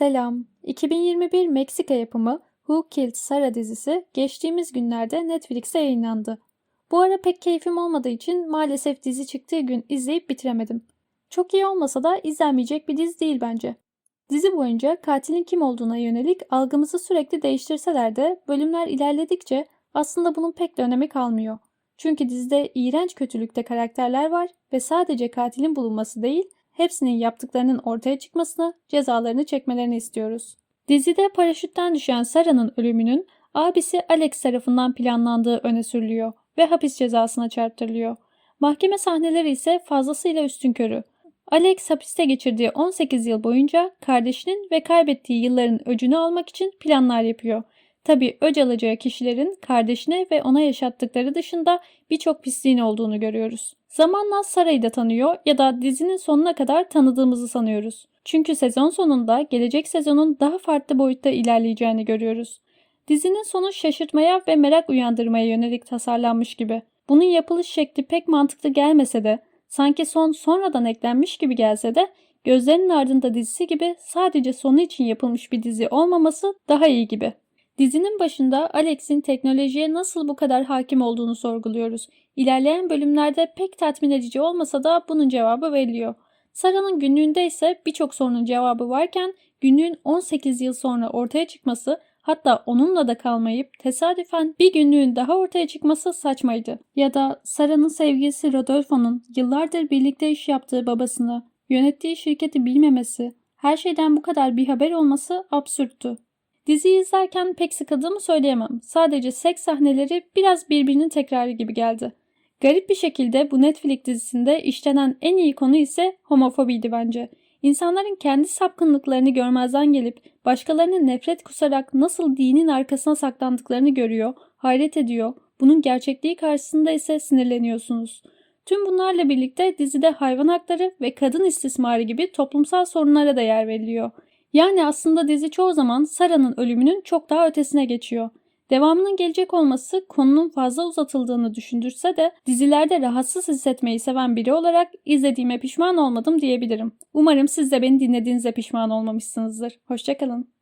Selam. 2021 Meksika yapımı Who Killed Sarah dizisi geçtiğimiz günlerde Netflix'te yayınlandı. Bu ara pek keyfim olmadığı için maalesef dizi çıktığı gün izleyip bitiremedim. Çok iyi olmasa da izlenmeyecek bir dizi değil bence. Dizi boyunca katilin kim olduğuna yönelik algımızı sürekli değiştirseler de bölümler ilerledikçe aslında bunun pek de önemi kalmıyor. Çünkü dizide iğrenç kötülükte karakterler var ve sadece katilin bulunması değil, hepsinin yaptıklarının ortaya çıkmasını, cezalarını çekmelerini istiyoruz. Dizide paraşütten düşen Sarah'nın ölümünün abisi Alex tarafından planlandığı öne sürülüyor ve hapis cezasına çarptırılıyor. Mahkeme sahneleri ise fazlasıyla üstünkörü. Alex hapiste geçirdiği 18 yıl boyunca kardeşinin ve kaybettiği yılların öcünü almak için planlar yapıyor. Tabi öc alacağı kişilerin kardeşine ve ona yaşattıkları dışında birçok pisliğin olduğunu görüyoruz. Zamanla Sara'yı da tanıyor ya da dizinin sonuna kadar tanıdığımızı sanıyoruz. Çünkü sezon sonunda gelecek sezonun daha farklı boyutta ilerleyeceğini görüyoruz. Dizinin sonu şaşırtmaya ve merak uyandırmaya yönelik tasarlanmış gibi. Bunun yapılış şekli pek mantıklı gelmese de sanki son sonradan eklenmiş gibi gelse de gözlerinin ardında dizisi gibi sadece sonu için yapılmış bir dizi olmaması daha iyi gibi. Dizinin başında Alex'in teknolojiye nasıl bu kadar hakim olduğunu sorguluyoruz. İlerleyen bölümlerde pek tatmin edici olmasa da bunun cevabı veriliyor. Sarah'nın günlüğünde ise birçok sorunun cevabı varken günlüğün 18 yıl sonra ortaya çıkması hatta onunla da kalmayıp tesadüfen bir günlüğün daha ortaya çıkması saçmaydı. Ya da Sarah'ın sevgilisi Rodolfo'nun yıllardır birlikte iş yaptığı babasını, yönettiği şirketi bilmemesi, her şeyden bu kadar bir haber olması absürttü. Diziyi izlerken pek sıkıldığımı söyleyemem. Sadece seks sahneleri biraz birbirinin tekrarı gibi geldi. Garip bir şekilde bu Netflix dizisinde işlenen en iyi konu ise homofobiydi bence. İnsanların kendi sapkınlıklarını görmezden gelip başkalarına nefret kusarak nasıl dinin arkasına saklandıklarını görüyor, hayret ediyor. Bunun gerçekliği karşısında ise sinirleniyorsunuz. Tüm bunlarla birlikte dizide hayvan hakları ve kadın istismarı gibi toplumsal sorunlara da yer veriliyor. Yani aslında dizi çoğu zaman Sarah'nın ölümünün çok daha ötesine geçiyor. Devamının gelecek olması konunun fazla uzatıldığını düşündürse de dizilerde rahatsız hissetmeyi seven biri olarak izlediğime pişman olmadım diyebilirim. Umarım siz de beni dinlediğinize pişman olmamışsınızdır. Hoşçakalın.